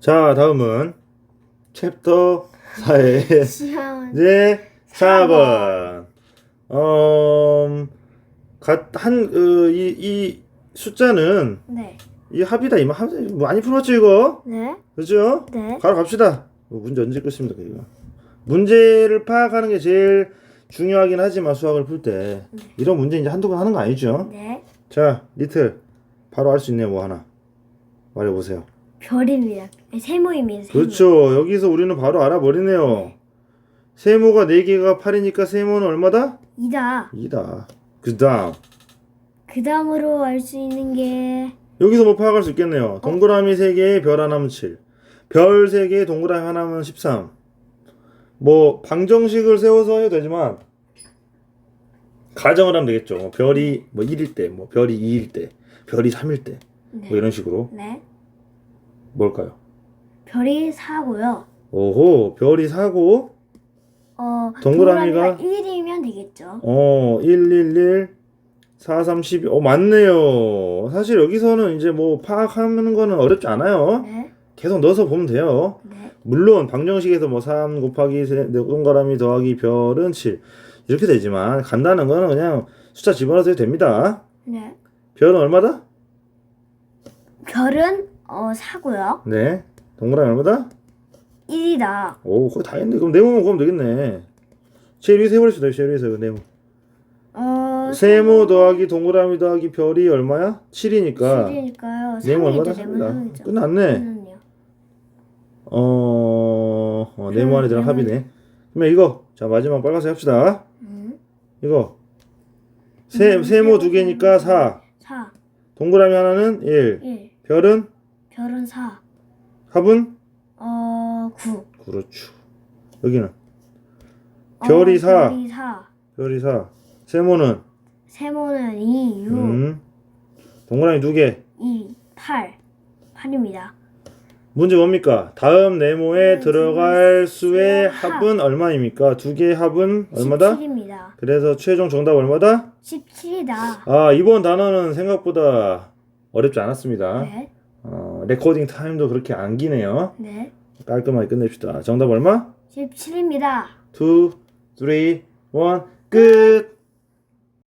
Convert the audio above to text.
자, 다음은 챕터 4의 시험 이제 4번. 어, 갓, 한, 어, 이, 이 숫자는 네. 이 합이다. 이만 합, 많이 풀었죠, 이거? 네. 그죠? 네. 바로 갑시다. 뭐 문제 언제 끝입니까, 이거? 문제를 파악하는 게 제일 중요하긴 하지만 수학을 풀 때. 이런 문제 이제 한두 번 하는 거 아니죠? 네. 자, 리틀. 바로 알수 있네요, 뭐 하나. 말해보세요. 별입니다. 세모입니다. 세모. 그렇죠. 여기서 우리는 바로 알아버리네요. 세모가 4개가 8이니까 세모는 얼마다? 이다. 2다. 그 다음. 그 다음으로 알 수 있는 게 여기서 뭐 파악할 수 있겠네요. 동그라미 3개에 별 하나면 7. 별 3개에 동그라미 하나면 13. 뭐 방정식을 세워서 해도 되지만 가정을 하면 되겠죠. 뭐 별이 뭐 1일 때, 뭐 별이 2일 때, 별이 3일 때. 네. 뭐 이런 식으로. 네. 뭘까요? 별이 4고요. 오호, 별이 4고 어, 동그라미가? 1이면 되겠죠. 어, 111 4 3 12. 어, 맞네요. 사실 여기서는 이제 뭐 파악하는 거는 어렵지 않아요. 네. 계속 넣어서 보면 돼요. 네. 물론 방정식에서 뭐 3 곱하기 세- 동그라미 더하기 별은 7 이렇게 되지만 간다는 거는 그냥 숫자 집어넣어도 됩니다. 네. 별은 얼마다? 별은 어 4고요. 네. 동그라미 얼마다? 1이다. 오, 거의 다 했네. 그럼 네모만 구하면 되겠네. 제일 위에서 해버립시다. 제일 위에서 그 네모. 어 세모 더하기 동그라미 더하기 별이 얼마야? 7이니까 7이니까요. 네모 얼마다 3이죠. 삽니다. 네모 3이죠. 끝났네. 어, 어 네모 안에 들어간 합이네. 그러면 이거 자 마지막 빨간색 합시다. 음. 이거 세 세모 두 개니까 4. 4, 동그라미 하나는 1. 1. 별은 별은 4. 합은 어 9. 그렇죠. 여기는 별이 어, 사. 별이 4. 별이 4. 세모는 세모는 2, 6, 음. 동그라미 두 개. 2, 8. 8입니다. 문제 뭡니까? 다음 네모에 네, 들어갈 수의 합. 합은 얼마입니까? 두 개의 합은 얼마다? 17입니다. 그래서 최종 정답 얼마다? 17이다. 아, 이번 단어는 생각보다 어렵지 않았습니다. 네. 어, 레코딩 타임도 그렇게 안 기네요. 네. 깔끔하게 끝냅시다. 정답 얼마? 17입니다. 2, 3, 1, 끝!